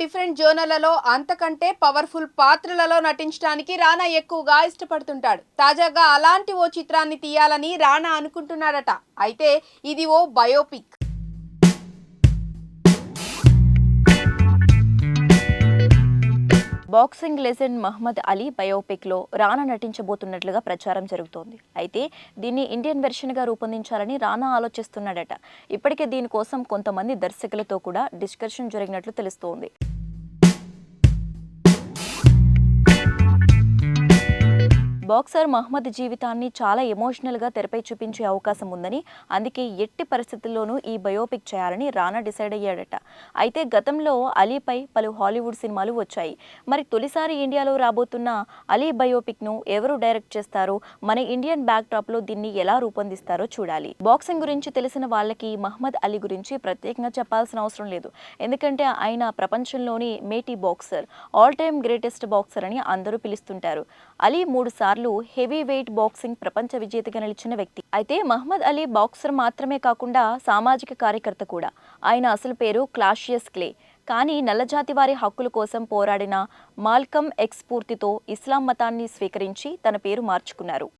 Different జోనర్లలో అంతకంటే powerful పాత్రలలో నటించడానికి రానా ఎక్కువగా ఇష్టపడుతుంటాడు. తాజాగా అలాంటి ఓ చిత్రాన్ని తీయాలని రానా అనుకుంటున్నాడట. అయితే ఇది ఓ biopic. Boxing legend Muhammad Ali బయోపిక్లో Rana నటించబోతున్నట్లుగా ప్రచారం జరుగుతోంది. అయితే దీన్ని ఇండియన్ వెర్షన్గా రూపొందించాలని రానా ఆలోచిస్తున్నాడట. ఇప్పటికే దీనికోసం కొంతమంది దర్శకులతో కూడా డిస్కషన్ జరిగినట్లు తెలుస్తోంది. బాక్సర్ మహమ్మద్ జీవితాన్ని చాలా ఎమోషనల్గా తెరపై చూపించే అవకాశం ఉందని అందుకే ఎట్టి పరిస్థితుల్లోనూ ఈ బయోపిక్ చేయాలని రానా డిసైడ్ అయ్యాడట. అయితే గతంలో అలీపై పలు హాలీవుడ్ సినిమాలు వచ్చాయి. మరి తొలిసారి ఇండియాలో రాబోతున్న అలీ బయోపిక్ను ఎవరు డైరెక్ట్ చేస్తారో? మన ఇండియన్ బ్యాక్ బ్యాక్డ్రాప్లో దీన్ని ఎలా రూపొందిస్తారో చూడాలి. బాక్సింగ్ గురించి తెలిసిన వాళ్ళకి మహమ్మద్ అలీ గురించి ప్రత్యేకంగా చెప్పాల్సిన అవసరం లేదు. ఎందుకంటే ఆయన ప్రపంచంలోని మేటీ boxer all time greatest boxer అని అందరూ పిలుస్తుంటారు. అలీ మూడు సార్లు హెవీ వెయిట్ బాక్సింగ్ ప్రపంచ విజేతగా నిలిచిన వ్యక్తి. అయితే మహమ్మద్ అలీ బాక్సర్ మాత్రమే కాకుండా సామాజిక కార్యకర్త కూడా. ఆయన అసలు పేరు క్లాషియస్ క్లే. కానీ నల్లజాతి వారి హక్కుల కోసం పోరాడిన మాల్కమ్ ఎక్స్ స్ఫూర్తితో ఇస్లాం మతాన్ని స్వీకరించి తన పేరు మార్చుకున్నారు.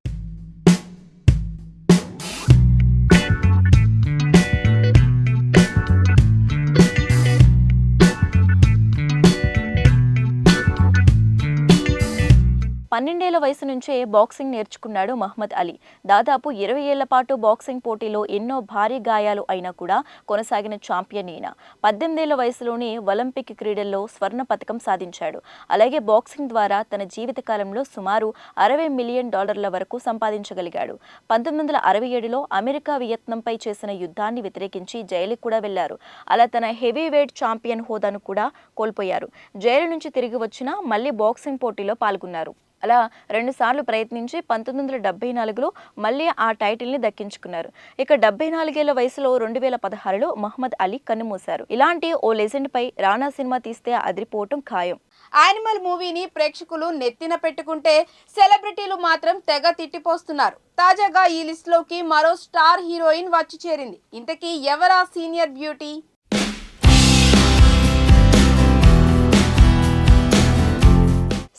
పన్నెండేళ్ళ వయసు నుంచే బాక్సింగ్ నేర్చుకున్నాడు మహమ్మద్ అలీ. దాదాపు ఇరవై ఏళ్ళ పాటు బాక్సింగ్ పోటీలో ఎన్నో భారీ గాయాలు అయినా కూడా కొనసాగిన ఛాంపియన్ ఈయన. పద్దెనిమిదేళ్ళ వయసులోనే ఒలింపిక్ క్రీడల్లో స్వర్ణ పథకం సాధించాడు. అలాగే బాక్సింగ్ ద్వారా తన జీవితకాలంలో సుమారు అరవై మిలియన్ డాలర్ల వరకు సంపాదించగలిగాడు. పంతొమ్మిది వందల అరవై ఏడులో అమెరికా వియత్నంపై చేసిన యుద్ధాన్ని వ్యతిరేకించి జైలుకు కూడా వెళ్ళారు అలా తన హెవీ వెయిట్ ఛాంపియన్ హోదాను కూడా కోల్పోయారు. జైలు నుంచి తిరిగి వచ్చినా మళ్ళీ బాక్సింగ్ పోటీలో పాల్గొన్నారు. అలా రెండుసార్లు ప్రయత్నించి పంతొమ్మిది వందల డెబ్బై నాలుగులో మళ్ళీ ఆ టైటిల్ని దక్కించుకున్నారు. ఇక డెబ్బై నాలుగేళ్ళ వయసులో రెండు వేల పదహారులో మహమ్మద్ అలీ కన్నుమూశారు. ఇలాంటి ఓ లెజెండ్ పై రానా సినిమా తీస్తే అదిరిపోవటం ఖాయం. యానిమల్ మూవీని ప్రేక్షకులు నెత్తిన పెట్టుకుంటే సెలబ్రిటీలు మాత్రం తెగ తిట్టిపోస్తున్నారు. తాజాగా ఈ లిస్ట్లోకి మరో స్టార్ హీరోయిన్ వచ్చి చేరింది. ఇంతకీ ఎవరా సీనియర్ బ్యూటీ?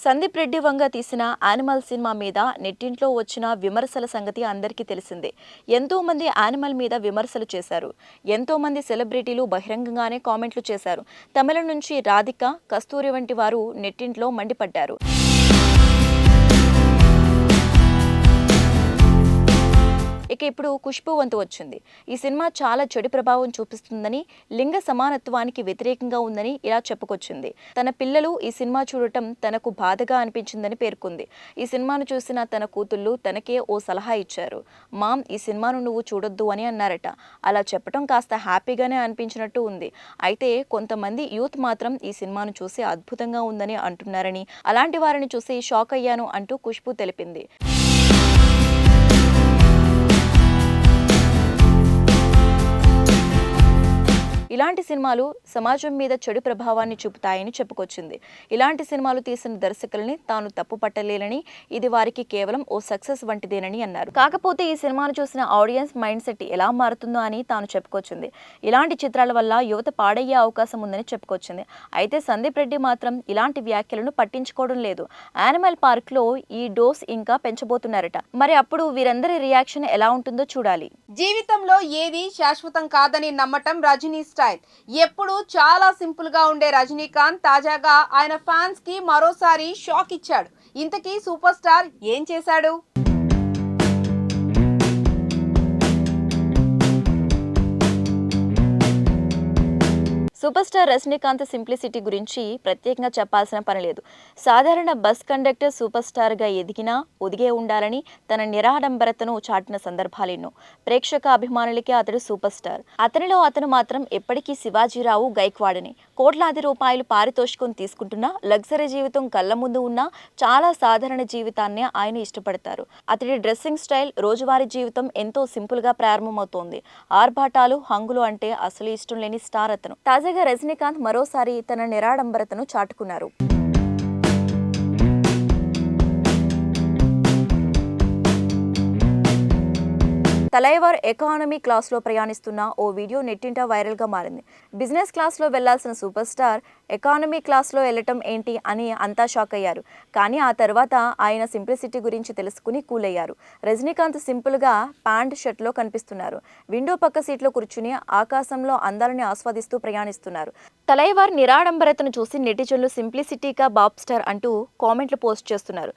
సందీప్ రెడ్డి వంగ తీసిన యానిమల్ సినిమా మీద నెట్టింట్లో వచ్చిన విమర్శల సంగతి అందరికీ తెలిసిందే. ఎంతో మంది యానిమల్ మీద విమర్శలు చేశారు. ఎంతో మంది సెలబ్రిటీలు బహిరంగంగానే కామెంట్లు చేశారు. తమిళ నుంచి రాధిక కస్తూరి వంటి వారు నెట్టింట్లో మండిపడ్డారు. ఇక ఇప్పుడు ఖుష్బు వంతు వచ్చింది. ఈ సినిమా చాలా చెడు ప్రభావం చూపిస్తుందని లింగ సమానత్వానికి వ్యతిరేకంగా ఉందని ఇలా చెప్పుకొచ్చింది. తన పిల్లలు ఈ సినిమా చూడటం తనకు బాధగా అనిపించిందని పేర్కొంది. ఈ సినిమాను చూసిన తన కూతుళ్ళు తనకే ఓ సలహా ఇచ్చారు. మామ్ ఈ సినిమాను నువ్వు చూడొద్దు అని అన్నారట. అలా చెప్పడం కాస్త హ్యాపీగానే అనిపించినట్టు ఉంది. అయితే కొంతమంది యూత్ మాత్రం ఈ సినిమాను చూసి అద్భుతంగా ఉందని అంటున్నారని అలాంటి వారిని చూసి షాక్ అయ్యాను అంటూ ఖుష్బు తెలిపింది. ఇలాంటి సినిమాలు సమాజం మీద చెడు ప్రభావాన్ని చూపుతాయని చెప్పుకొచ్చింది. ఇలాంటి సినిమాలు తీసిన దర్శకుల్ని తాను తప్పు పట్టలేనని ఇది వారికి కేవలం ఓ సక్సెస్ వంటిదేనని అన్నారు. కాకపోతే ఈ సినిమాను చూసిన ఆడియన్స్ మైండ్ సెట్ ఎలా మారుతుందో అని తాను చెప్పుకొచ్చింది. ఇలాంటి చిత్రాల వల్ల యువత పాడయ్యే అవకాశం ఉందని చెప్పుకొచ్చింది. అయితే సందీప్ రెడ్డి మాత్రం ఇలాంటి వ్యాఖ్యలను పట్టించుకోవడం లేదు. యానిమల్ పార్క్లో ఈ డోస్ ఇంకా పెంచబోతున్నారట. మరి అప్పుడు వీరందరి రియాక్షన్ ఎలా ఉంటుందో చూడాలి. జీవితంలో ఏది శాశ్వతం కాదని నమ్మటం రజనీ స్టైల్. ఎప్పుడు చాలా సింపుల్గా ఉండే రజనీకాంత్ తాజాగా ఆయన ఫ్యాన్స్కి మరోసారి షాక్ ఇచ్చాడు. ఇంతకీ సూపర్ స్టార్ ఏం చేశాడు? సూపర్ స్టార్ రజనీకాంత్ సింప్లిసిటీ గురించి ప్రత్యేకంగా చెప్పాల్సిన పని లేదు. సాధారణ బస్ కండక్టర్ సూపర్ స్టార్గా ఎదిగినా ఒదిగే ఉండాలని తన నిరాడంబరతను చాటిన సందర్భాలెన్నో. ప్రేక్షక అభిమానులకే అతడు సూపర్ స్టార్. అతనిలో అతను మాత్రం ఎప్పటికీ శివాజీరావు గైక్వాడని. కోట్లాది రూపాయలు పారితోషికం తీసుకుంటున్నా లగ్జరీ జీవితం కళ్ళ ముందు ఉన్నా చాలా సాధారణ జీవితాన్ని ఆయన ఇష్టపడతారు. అతడి డ్రెస్సింగ్ స్టైల్ రోజువారీ జీవితం ఎంతో సింపుల్గా ప్రారంభమవుతోంది. ఆర్భాటాలు హంగులు అంటే అసలు ఇష్టం లేని స్టార్ అతను. తాజాగా రజనీకాంత్ మరోసారి తన నిరాడంబరతను చాటుకున్నారు. తలైవర్ ఎకానమీ క్లాస్లో ప్రయాణిస్తున్న ఓ వీడియో నెట్టింట వైరల్గా మారింది. బిజినెస్ క్లాస్లో వెళ్ళాల్సిన సూపర్ స్టార్ ఎకానమీ క్లాస్లో వెళ్ళటం ఏంటి అని అంతా షాక్ అయ్యారు. కానీ ఆ తర్వాత ఆయన సింప్లిసిటీ గురించి తెలుసుకుని కూల్ అయ్యారు రజనీకాంత్ సింపుల్గా ప్యాంట్ షర్ట్లో కనిపిస్తున్నారు. విండో పక్క సీట్లో కూర్చుని ఆకాశంలో అందాలని ఆస్వాదిస్తూ ప్రయాణిస్తున్నారు. తలైవార్ నిరాడంబరతను చూసి నెటిజన్లు సింప్లిసిటీగా బాబ్ స్టార్ అంటూ కామెంట్లు పోస్ట్ చేస్తున్నారు.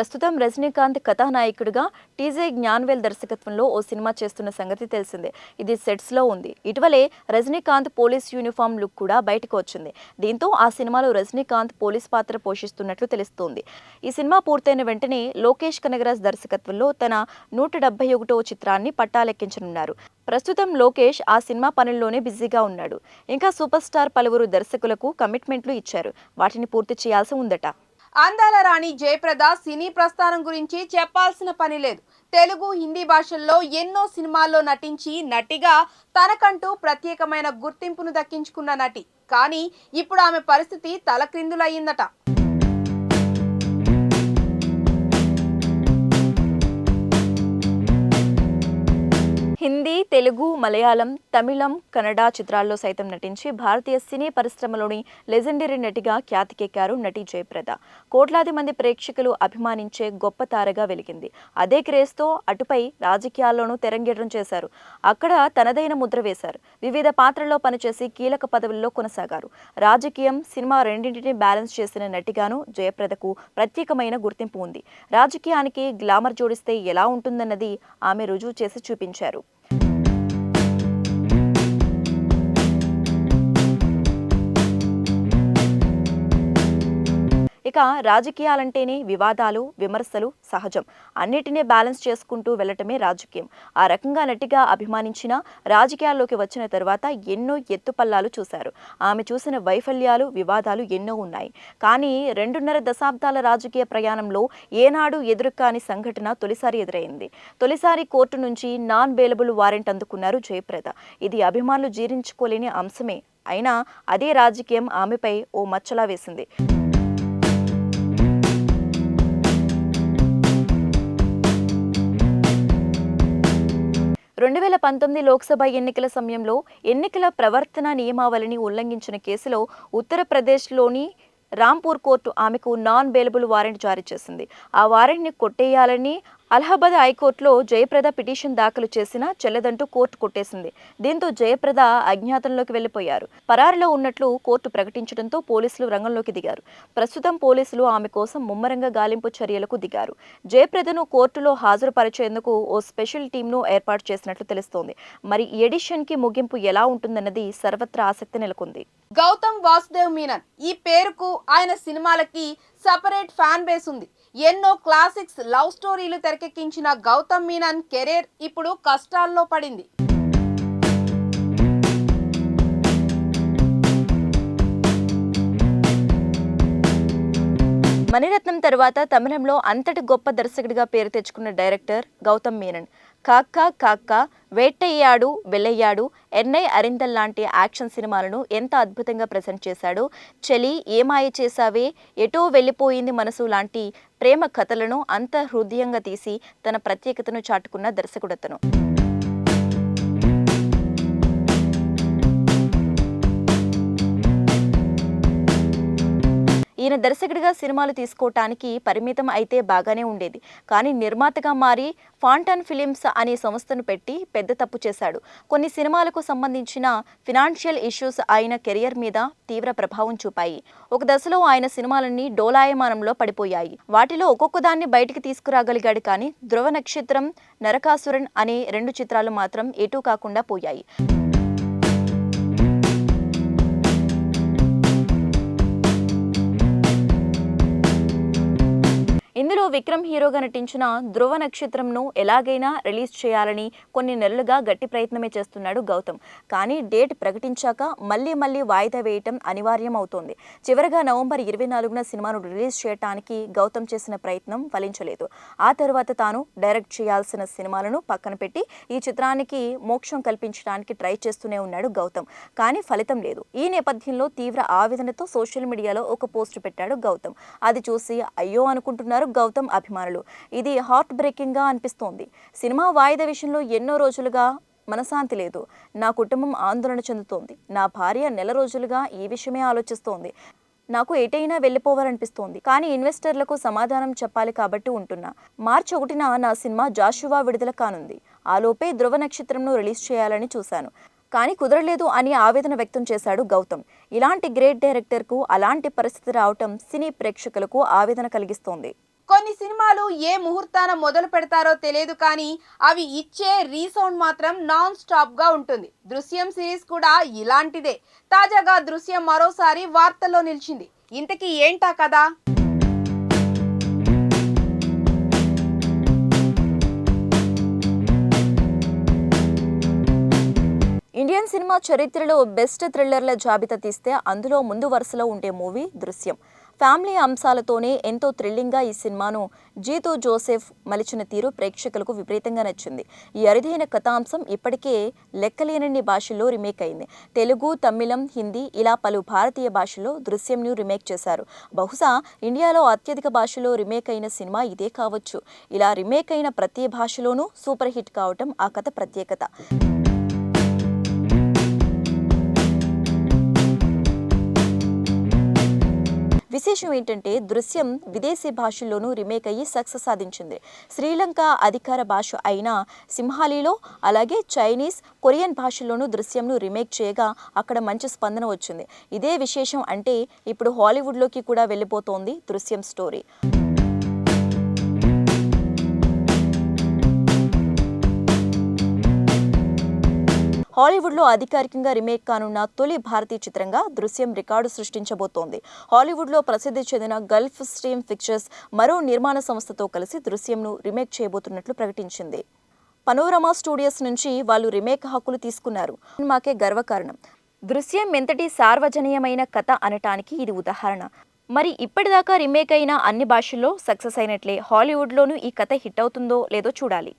ప్రస్తుతం రజనీకాంత్ కథానాయకుడిగా టీజే జ్ఞాన్వేల్ దర్శకత్వంలో ఓ సినిమా చేస్తున్న సంగతి తెలిసిందే. ఇది సెట్స్లో ఉంది. ఇటీవలే రజనీకాంత్ పోలీస్ యూనిఫామ్ లుక్ కూడా బయటకు వచ్చింది. దీంతో ఆ సినిమాలో రజనీకాంత్ పోలీస్ పాత్ర పోషిస్తున్నట్లు తెలుస్తోంది. ఈ సినిమా పూర్తయిన వెంటనే లోకేష్ కనగరాజ్ దర్శకత్వంలో తన నూట డెబ్బై ఒకటో చిత్రాన్ని పట్టాలెక్కించనున్నారు. ప్రస్తుతం లోకేష్ ఆ సినిమా పనుల్లోనే బిజీగా ఉన్నాడు. ఇంకా సూపర్ స్టార్ పలువురు దర్శకులకు కమిట్మెంట్లు ఇచ్చారు. వాటిని పూర్తి చేయాల్సి ఉందట. అందాల రాణి జయప్రద సినీ ప్రస్థానం గురించి చెప్పాల్సిన పని లేదు. తెలుగు హిందీ భాషల్లో ఎన్నో సినిమాల్లో నటించి నటిగా తనకంటూ ప్రత్యేకమైన గుర్తింపును దక్కించుకున్న నటి. కానీ ఇప్పుడు ఆమె పరిస్థితి తలక్రిందులయ్యిందట. హిందీ తెలుగు మలయాళం తమిళం కన్నడ చిత్రాల్లో సైతం నటించి భారతీయ సినీ పరిశ్రమలోని లెజెండరీ నటిగా ఖ్యాతికెక్కారు నటి జయప్రద. కోట్లాది మంది ప్రేక్షకులు అభిమానించే గొప్ప తారగా వెలిగింది. అదే క్రేజ్తో అటుపై రాజకీయాల్లోనూ తెరంగేట్రం చేశారు. అక్కడ తనదైన ముద్ర వేశారు. వివిధ పాత్రల్లో పనిచేసి కీలక పదవుల్లో కొనసాగారు. రాజకీయం సినిమా రెండింటిని బ్యాలెన్స్ చేసిన నటిగాను జయప్రదకు ప్రత్యేకమైన గుర్తింపు ఉంది. రాజకీయానికి గ్లామర్ జోడిస్తే ఎలా ఉంటుందన్నది ఆమె రుజువు చేసి చూపించారు. ఇక రాజకీయాలంటేనే వివాదాలు విమర్శలు సహజం. అన్నిటినీ బ్యాలెన్స్ చేసుకుంటూ వెళ్ళటమే రాజకీయం. ఆ రకంగా నటిగా అభిమానించిన రాజకీయాల్లోకి వచ్చిన తర్వాత ఎన్నో ఎత్తుపల్లాలు చూశారు. ఆమె చూసిన వైఫల్యాలు వివాదాలు ఎన్నో ఉన్నాయి. కానీ రెండున్నర దశాబ్దాల రాజకీయ ప్రయాణంలో ఏనాడు ఎదురుకాని సంఘటన తొలిసారి ఎదురైంది. తొలిసారి కోర్టు నుంచి నాన్ బెయిలబుల్ వారెంట్ అందుకున్నారు జయప్రద. ఇది అభిమానులు జీర్ణించుకోలేని అంశమే. అయినా అదే రాజకీయం ఆమెపై ఓ మచ్చలా వేసింది. రెండు వేల పంతొమ్మిది లోక్సభ ఎన్నికల సమయంలో ఎన్నికల ప్రవర్తన నియమావళిని ఉల్లంఘించిన కేసులో ఉత్తరప్రదేశ్లోని రాంపూర్ కోర్టు ఆమెకు నాన్ బెయిలబుల్ వారెంట్ జారీ చేసింది. ఆ వారెంట్ని కొట్టేయాలని అలహాబాద్ హైకోర్టులో జయప్రద పిటిషన్ దాఖలు చేసినా చెల్లదంటూ కోర్టు కొట్టేసింది. దీంతో జయప్రద అజ్ఞాతంలోకి వెళ్ళిపోయారు పరారిలో ఉన్నట్లు కోర్టు ప్రకటించడంతో పోలీసులు రంగంలోకి దిగారు. ప్రస్తుతం పోలీసులు ఆమె కోసం ముమ్మరంగా గాలింపు చర్యలకు దిగారు. జయప్రదను కోర్టులో హాజరుపరిచేందుకు ఓ స్పెషల్ టీంను ఏర్పాటు చేసినట్లు తెలుస్తోంది. మరి ఎడిషన్కి ముగింపు ఎలా ఉంటుందన్నది సర్వత్రా ఆసక్తి నెలకొంది. గౌతమ్ వాసుదేవ్ మీనన్ ఈ పేరుకు ఆయన సినిమాలకి సపరేట్ ఫ్యాన్ బేస్ ఉంది. ఎన్నో క్లాసిక్స్ లవ్ స్టోరీలు తెరకెక్కించిన గౌతమ్ మీనన్ కెరీర్ ఇప్పుడు కష్టాల్లో పడింది. మణిరత్నం తర్వాత తమిళంలో అంతటి గొప్ప దర్శకుడిగా పేరు తెచ్చుకున్న డైరెక్టర్ గౌతమ్ మీనన్. కాక్క కాక్క వేటయ్యాడు వెళ్ళయ్యాడు ఎన్నై అరిందల్ లాంటి యాక్షన్ సినిమాలను ఎంత అద్భుతంగా ప్రజెంట్ చేశాడో. చలి ఏమాయ చేశావే? ఎటో వెళ్ళిపోయింది మనసు లాంటి ప్రేమ కథలను అంత హృదయంగా తీసి తన ప్రత్యేకతను చాటుకున్న దర్శకుడతను. ఈయన దర్శకుడిగా సినిమాలు తీసుకోవటానికి పరిమితం అయితే బాగానే ఉండేది. కానీ నిర్మాతగా మారి ఫాంటన్ ఫిలిమ్స్ అనే సంస్థను పెట్టి పెద్ద తప్పు చేశాడు. కొన్ని సినిమాలకు సంబంధించిన ఫినాన్షియల్ ఇష్యూస్ ఆయన కెరియర్ మీద తీవ్ర ప్రభావం చూపాయి. ఒక దశలో ఆయన సినిమాలన్నీ డోలాయమానంలో పడిపోయాయి. వాటిలో ఒక్కొక్క దాన్ని బయటికి తీసుకురాగలిగాడు కానీ ధ్రువ నక్షత్రం నరకాసురన్ అనే రెండు చిత్రాలు మాత్రం ఎటూ కాకుండా పోయాయి. ఇందులో విక్రమ్ హీరోగా నటించిన ధ్రువ నక్షత్రంను ఎలాగైనా రిలీజ్ చేయాలని కొన్ని నెలలుగా గట్టి ప్రయత్నమే చేస్తున్నాడు గౌతమ్. కానీ డేట్ ప్రకటించాక మళ్ళీ మళ్ళీ వాయిదా వేయటం అనివార్యం అవుతోంది చివరగా నవంబర్ ఇరవై నాలుగున సినిమాను రిలీజ్ చేయడానికి గౌతమ్ చేసిన ప్రయత్నం ఫలించలేదు. ఆ తర్వాత తాను డైరెక్ట్ చేయాల్సిన సినిమాలను పక్కన పెట్టి ఈ చిత్రానికి మోక్షం కల్పించడానికి ట్రై చేస్తూనే ఉన్నాడు గౌతమ్. కానీ ఫలితం లేదు. ఈ నేపథ్యంలో తీవ్ర ఆవేదనతో సోషల్ మీడియాలో ఒక పోస్ట్ పెట్టాడు గౌతమ్. అది చూసి అయ్యో అనుకుంటున్నారు గౌతమ్ అభిమానులు. ఇది హార్ట్ బ్రేకింగ్గా అనిపిస్తోంది. సినిమా వాయిదా విషయంలో ఎన్నో రోజులుగా మనశాంతి లేదు. నా కుటుంబం ఆందోళన చెందుతోంది. నా భార్య నెల రోజులుగా ఈ విషయమే ఆలోచిస్తోంది. నాకు ఎటైనా వెళ్ళిపోవాలనిపిస్తోంది. కానీ ఇన్వెస్టర్లకు సమాధానం చెప్పాలి కాబట్టి ఉంటున్నా. మార్చి ఒకటిన నా సినిమా జాషువా విడుదల కానుంది. ఆలోపే ధ్రువ నక్షత్రంను రిలీజ్ చేయాలని చూశాను. కానీ కుదరలేదు అని ఆవేదన వ్యక్తం చేశాడు గౌతమ్. ఇలాంటి గ్రేట్ డైరెక్టర్కు అలాంటి పరిస్థితి రావటం సినీ ప్రేక్షకులకు ఆవేదన కలిగిస్తోంది. కొన్ని సినిమాలు ఏ ముహూర్తాన మొదలు పెడతారో తెలియదు కానీ అవి ఇచ్చే రీసౌండ్ మాత్రం నాన్ స్టాప్గా ఉంటుంది. దృశ్యం సిరీస్ కూడా ఇలాంటిదే. తాజాగా దృశ్యం మరోసారి వార్తల్లో నిలిచింది. ఇంతకీ ఏంటా కదా ఇండియన్ సినిమా చరిత్రలో బెస్ట్ థ్రిల్లర్ల జాబితా తీస్తే అందులో ముందు వరుసలో ఉండే మూవీ దృశ్యం. ఫ్యామిలీ అంశాలతోనే ఎంతో థ్రిల్లింగ్గా ఈ సినిమాను జీతూ జోసెఫ్ మలిచిన తీరు ప్రేక్షకులకు విపరీతంగా నచ్చింది. ఈ అరుదైన కథాంశం ఇప్పటికే లెక్కలేనన్ని భాషల్లో రీమేక్ అయింది. తెలుగు తమిళం హిందీ ఇలా పలు భారతీయ భాషల్లో దృశ్యంను రీమేక్ చేశారు. బహుశా ఇండియాలో అత్యధిక భాషలో రీమేక్ అయిన సినిమా ఇదే కావచ్చు. ఇలా రీమేక్ అయిన ప్రతి భాషలోనూ సూపర్ హిట్ కావటం ఆ కథ ప్రత్యేకత. విశేషం ఏంటంటే దృశ్యం విదేశీ భాషల్లోనూ రీమేక్ అయ్యి సక్సెస్ సాధించింది. శ్రీలంక అధికార భాష అయిన సింహాలీలో అలాగే చైనీస్ కొరియన్ భాషల్లోనూ దృశ్యంను రీమేక్ చేయగా అక్కడ మంచి స్పందన వచ్చింది. ఇదే విశేషం అంటే ఇప్పుడు హాలీవుడ్లోకి కూడా వెళ్ళిపోతోంది దృశ్యం స్టోరీ. హాలీవుడ్లో అధికారికంగా రీమేక్ కానున్న తొలి భారతీయ చిత్రంగా దృశ్యం రికార్డు సృష్టించబోతోంది. హాలీవుడ్లో ప్రసిద్ధి చెందిన గల్ఫ్ స్ట్రీమ్ పిక్చర్స్ మరో నిర్మాణ సంస్థతో కలిసి దృశ్యంను రీమేక్ చేయబోతున్నట్లు ప్రకటించింది. పనోరమా స్టూడియోస్ నుంచి వాళ్ళు రీమేక్ హక్కులు తీసుకున్నారు. మాకే గర్వకారణం. దృశ్యం ఎంతటి సార్వజనీయమైన కథ అనటానికి ఇది ఉదాహరణ. మరి ఇప్పటిదాకా రీమేక్ అయిన అన్ని భాషల్లో సక్సెస్ అయినట్లే హాలీవుడ్లోనూ ఈ కథ హిట్ అవుతుందో లేదో చూడాలి.